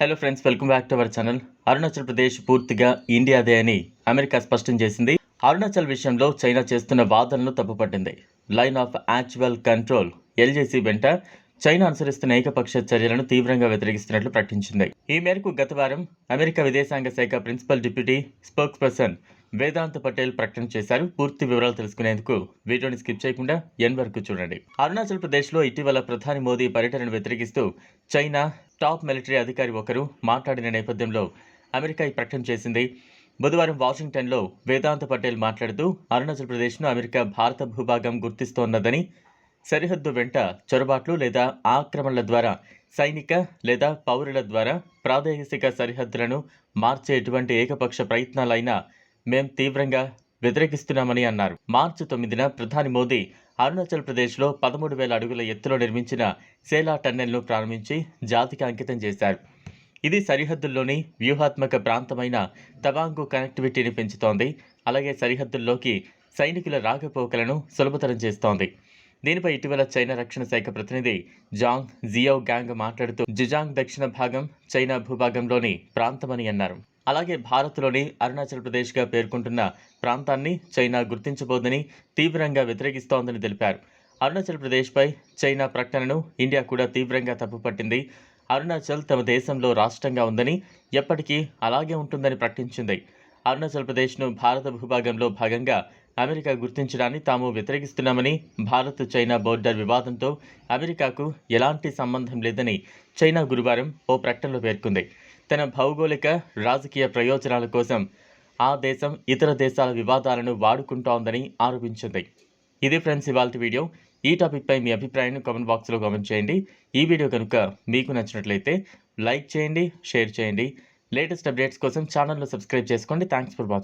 Hello friends welcome back to our channel Arunachal Pradesh పూర్తిగా ఇండియాదే అని అమెరికా స్పష్టం చేసింది. అరుణాచల్ విషయంలో చైనా చేస్తున్న వాదనలు తప్పుపట్టింది. లైన్ ఆఫ్ యాక్చువల్ కంట్రోల్ ఎల్జేసీ వెంట చైనా అనుసరిస్తున్న ఏకపక్ష చర్యలను తీవ్రంగా వ్యతిరేకిస్తున్నట్లు ప్రకటించింది. ఈ మేరకు గత వారం అమెరికా విదేశాంగ శాఖ principal deputy spokesperson Vedant Patel ప్రకటన చేశారు. పూర్తి వివరాలు తెలుసుకునేందుకు వీడియోని స్కిప్ చేయకుండా ఎన్ వరకు చూడండి. అరుణాచల్ ప్రదేశ్లో ఇటీవల ప్రధాని మోదీ పర్యటనను వ్యతిరేకిస్తూ చైనా టాప్ మిలిటరీ అధికారి ఒకరు మాట్లాడిన నేపథ్యంలో అమెరికా ఈ ప్రకటన చేసింది. బుధవారం వాషింగ్టన్లో వేదాంత పటేల్ మాట్లాడుతూ అరుణాచల్ ప్రదేశ్ను అమెరికా భారత భూభాగం గుర్తిస్తోన్నదని సరిహద్దు వెంట చొరబాట్లు లేదా ఆక్రమణల ద్వారా సైనిక లేదా పౌరుల ద్వారా ప్రాదేశిక సరిహద్దులను మార్చే ఎటువంటి ఏకపక్ష ప్రయత్నాలైనా మేం తీవ్రంగా వ్యతిరేకిస్తున్నామని అన్నారు. మార్చి తొమ్మిదిన ప్రధాని మోదీ అరుణాచల్ ప్రదేశ్లో పదమూడు వేల అడుగుల ఎత్తులో నిర్మించిన సేలా టన్నెల్ను ప్రారంభించి జాతికి అంకితం చేశారు. ఇది సరిహద్దుల్లోని వ్యూహాత్మక ప్రాంతమైన తవాంగు కనెక్టివిటీని పెంచుతోంది. అలాగే సరిహద్దుల్లోకి సైనికుల రాకపోకలను సులభతరం చేస్తోంది. దీనిపై ఇటీవల చైనా రక్షణ శాఖ ప్రతినిధి జాంగ్ జియో గ్యాంగ్ మాట్లాడుతూ జిజాంగ్ దక్షిణ భాగం చైనా భూభాగంలోని ప్రాంతమని అన్నారు. అలాగే భారత్లోని అరుణాచల్ ప్రదేశ్గా పేర్కొంటున్న ప్రాంతాన్ని చైనా గుర్తించబోదని తీవ్రంగా వ్యతిరేకిస్తోందని తెలిపారు. అరుణాచల్ ప్రదేశ్పై చైనా ప్రకటనను ఇండియా కూడా తీవ్రంగా తప్పుపట్టింది. అరుణాచల్ తమ దేశంలో రాష్ట్రంగా ఉందని ఎప్పటికీ అలాగే ఉంటుందని ప్రకటించింది. అరుణాచల్ ప్రదేశ్ను భారత భూభాగంలో భాగంగా అమెరికా గుర్తించడాన్ని తాము వ్యతిరేకిస్తున్నామని భారత్ చైనా బోర్డర్ వివాదంతో అమెరికాకు ఎలాంటి సంబంధం లేదని చైనా గురువారం ఓ ప్రకటనలో పేర్కొంది. తన భౌగోళిక రాజకీయ ప్రయోజనాల కోసం ఆ దేశం ఇతర దేశాల వివాదాలను వాడుకుంటోందని ఆరోపించింది. ఇది ఫ్రెండ్స్ ఇవాళ వీడియో. ఈ టాపిక్పై మీ అభిప్రాయాన్ని కామెంట్ బాక్స్లో కామెంట్ చేయండి. ఈ వీడియో కనుక మీకు నచ్చినట్లయితే లైక్ చేయండి షేర్ చేయండి. లేటెస్ట్ అప్డేట్స్ కోసం ఛానల్ను సబ్స్క్రైబ్ చేసుకోండి. Thanks for watching.